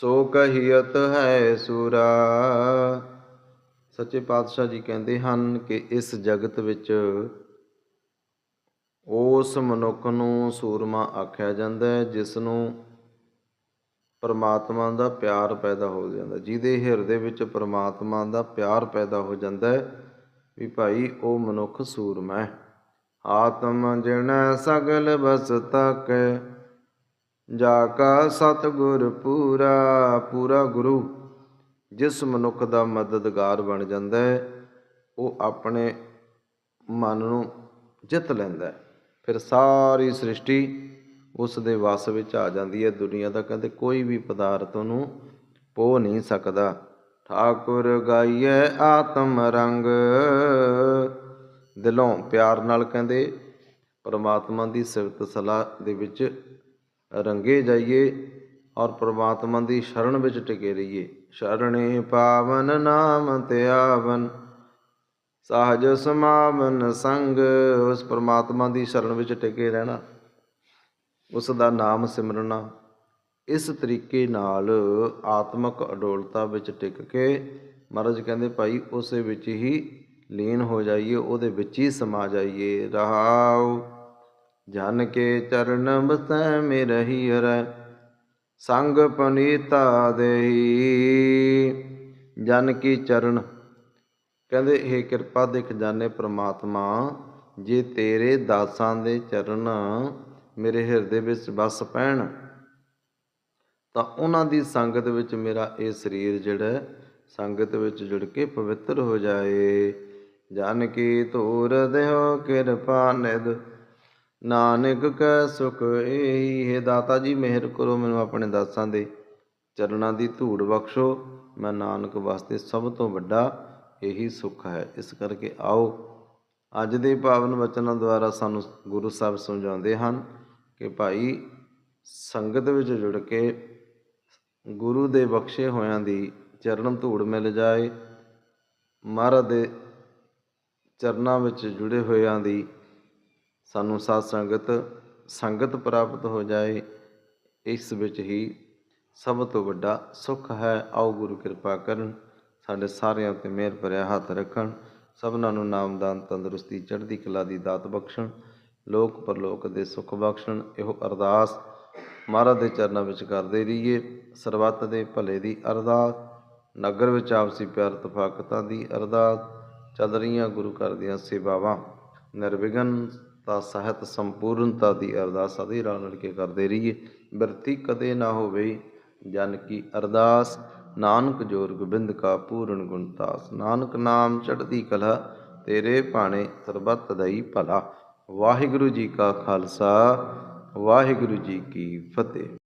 ਸੋ ਕਹੀਅਤ ਹੈ ਸੂਰਾ। ਸੱਚੇ ਪਾਤਸ਼ਾਹ ਜੀ ਕਹਿੰਦੇ ਹਨ ਕਿ ਇਸ ਜਗਤ ਵਿੱਚ ਉਸ ਮਨੁੱਖ ਨੂੰ ਸੂਰਮਾ ਆਖਿਆ ਜਾਂਦਾ ਹੈ, ਜਿਸ ਨੂੰ ਪਰਮਾਤਮਾ ਦਾ ਪਿਆਰ ਪੈਦਾ ਹੋ ਜਾਂਦਾ ਜਿਹਦੇ ਹਿਰਦੇ ਵਿੱਚ ਪਰਮਾਤਮਾ ਦਾ ਪਿਆਰ ਪੈਦਾ ਹੋ ਜਾਂਦਾ ਹੈ, ਵੀ ਭਾਈ ਉਹ ਮਨੁੱਖ ਸੂਰਮਾ ਹੈ। ਆਤਮ ਜਿਣ ਸਗਲ ਬਸ ਤੱਕ ਜਾ ਕਾ ਸਤਗੁਰ ਪੂਰਾ ਪੂਰਾ ਗੁਰੂ, ਜਿਸ ਮਨੁੱਖ ਦਾ ਮਦਦਗਾਰ ਬਣ ਜਾਂਦਾ ਹੈ, ਉਹ ਆਪਣੇ ਮਨ ਨੂੰ ਜਿੱਤ ਲੈਂਦਾ ਫਿਰ ਸਾਰੀ ਸ੍ਰਿਸ਼ਟੀ ਉਸ ਦੇ ਵਸ ਵਿੱਚ ਆ ਜਾਂਦੀ ਹੈ। ਦੁਨੀਆ ਦਾ ਕਹਿੰਦੇ ਕੋਈ ਵੀ ਪਦਾਰਥ ਉਹਨੂੰ ਪੋ ਨਹੀਂ ਸਕਦਾ। ਠਾਕੁਰ ਗਾਈਏ ਆਤਮ ਰੰਗ। ਦਿਲੋਂ ਪਿਆਰ ਨਾਲ ਕਹਿੰਦੇ, ਪਰਮਾਤਮਾ ਦੀ ਸਿਫਤ ਸਲਾਹ ਦੇ ਵਿੱਚ ਰੰਗੇ ਜਾਈਏ ਔਰ ਪ੍ਰਮਾਤਮਾ ਦੀ ਸ਼ਰਨ ਵਿੱਚ ਟਿਕੇ ਰਹੀਏ। ਸ਼ਰਣੇ ਪਾਵਨ ਨਾਮ ਧਿਆਵਨ ਸਹਜ ਸਮਾਵਨ ਸੰਗ। ਉਸ ਪ੍ਰਮਾਤਮਾ ਦੀ ਸ਼ਰਨ ਵਿੱਚ ਟਿਕੇ ਰਹਿਣਾ, ਉਸ ਦਾ ਨਾਮ ਸਿਮਰਨਾ, ਇਸ ਤਰੀਕੇ ਨਾਲ ਆਤਮਿਕ ਅਡੋਲਤਾ ਵਿੱਚ ਟਿਕ ਕੇ ਮਹਾਰਾਜ ਕਹਿੰਦੇ, ਭਾਈ, ਉਸੇ ਵਿੱਚ ਹੀ ਲੀਨ ਹੋ ਜਾਈਏ, ਉਹਦੇ ਵਿੱਚ ਹੀ ਸਮਾ ਜਾਈਏ। ਰਹਾਉ ਜਨ ਕੇ ਚਰਨ ਬਸੈ ਮੇ ਰਹੀ ਹਰੈ, ਸੰਗ ਪਨੀਤਾ ਦੇਹੀ। ਜਨ ਕੀ ਚਰਨ, ਕਹਿੰਦੇ ਇਹ ਕਿਰਪਾ ਦੇ ਖਜ਼ਾਨੇ ਪ੍ਰਮਾਤਮਾ, ਜੇ ਤੇਰੇ ਦਾਸਾਂ ਦੇ ਚਰਨ ਮੇਰੇ ਹਿਰਦੇ ਵਿੱਚ ਵਸ ਪੈਣ, ਤਾਂ ਉਹਨਾਂ ਦੀ ਸੰਗਤ ਵਿੱਚ ਮੇਰਾ ਇਹ ਸਰੀਰ ਜਿਹੜਾ ਸੰਗਤ ਵਿੱਚ ਜੁੜ ਕੇ ਪਵਿੱਤਰ ਹੋ ਜਾਏ। ਜਨ ਕੀ ਧੂਰ ਦੇਹੋ ਕਿਰਪਾ ਨਿਦ ਨਾਨਕ ਕੈ ਸੁਖ ਏਹੀ, ਹੈ ਦਾਤਾ ਜੀ, ਮਿਹਰ ਕਰੋ ਮੈਨੂੰ ਆਪਣੇ ਦਾਸਾਂ ਦੇ। ਚਰਨਾਂ ਦੀ ਧੂੜ ਬਖਸ਼ੋ, ਮੈਂ ਨਾਨਕ ਵਾਸਤੇ ਸਭ ਤੋਂ ਵੱਡਾ ਇਹੀ ਸੁੱਖ ਹੈ। ਇਸ ਕਰਕੇ ਆਓ, ਅੱਜ ਦੇ ਪਾਵਨ ਵਚਨਾਂ ਦੁਆਰਾ ਸਾਨੂੰ ਗੁਰੂ ਸਾਹਿਬ ਸਮਝਾਉਂਦੇ ਹਨ ਕਿ ਭਾਈ ਸੰਗਤ ਵਿੱਚ ਜੁੜ ਕੇ ਗੁਰੂ ਦੇ ਬਖਸ਼ੇ ਹੋਇਆਂ ਦੀ ਚਰਨ ਧੂੜ ਮਿਲ ਜਾਏ, ਮਹਾਰਾਜ ਦੇ ਚਰਨਾਂ ਵਿੱਚ ਜੁੜੇ ਹੋਇਆਂ ਦੀ ਸਾਨੂੰ ਸਾਧ ਸੰਗਤ ਸੰਗਤ ਪ੍ਰਾਪਤ ਹੋ ਜਾਏ, ਇਸ ਵਿੱਚ ਹੀ ਸਭ ਤੋਂ ਵੱਡਾ ਸੁੱਖ ਹੈ। ਆਓ ਗੁਰੂ ਕਿਰਪਾ ਕਰਨ, ਸਾਡੇ ਸਾਰਿਆਂ ਉੱਤੇ ਮਿਹਰ ਭਰਿਆ ਹੱਥ ਰੱਖਣ, ਸਭਨਾਂ ਨੂੰ ਨਾਮਦਾਨ ਤੰਦਰੁਸਤੀ, ਚੜ੍ਹਦੀ ਕਲਾ ਦੀ ਦਾਤ ਬਖਸ਼ਣ, ਲੋਕ ਪਰਲੋਕ ਦੇ ਸੁਖ ਬਖਸ਼ਣ। ਇਹੋ ਅਰਦਾਸ ਮਹਾਰਾਜ ਦੇ ਚਰਨਾਂ ਵਿੱਚ ਕਰਦੇ ਰਹੀਏ। ਸਰਬੱਤ ਦੇ ਭਲੇ ਦੀ ਅਰਦਾਸ, ਨਗਰ ਵਿੱਚ ਆਪਸੀ ਪਿਆਰ ਤਫਾਕਤਾਂ ਦੀ ਅਰਦਾਸ, ਚੱਲ ਰਹੀਆਂ ਗੁਰੂ ਘਰ ਦੀਆਂ ਸੇਵਾਵਾਂ। ਨਿਰਵਿਘਨ ਤਾਂ ਸਹਿਤ ਸੰਪੂਰਨਤਾ ਦੀ ਅਰਦਾਸ ਸਦੀ ਰਲ ਮਿਲ ਕੇ ਕਰਦੇ ਰਹੀਏ। ਬਿਰਤੀ ਕਦੇ ਨਾ ਹੋਵੇ, ਜਨ ਕੀ ਅਰਦਾਸ, ਨਾਨਕ ਜੋਰ ਗੋਬਿੰਦ ਕਾ ਪੂਰਨ ਗੁਣਤਾਸ ਨਾਨਕ ਨਾਮ ਚੜ੍ਹਦੀ ਕਲਾ, ਤੇਰੇ ਭਾਣੇ ਸਰਬੱਤ ਦਈ ਭਲਾ। ਵਾਹਿਗੁਰੂ ਜੀ ਕਾ ਖਾਲਸਾ, ਵਾਹਿਗੁਰੂ ਜੀ ਕੀ ਫਤਿਹ।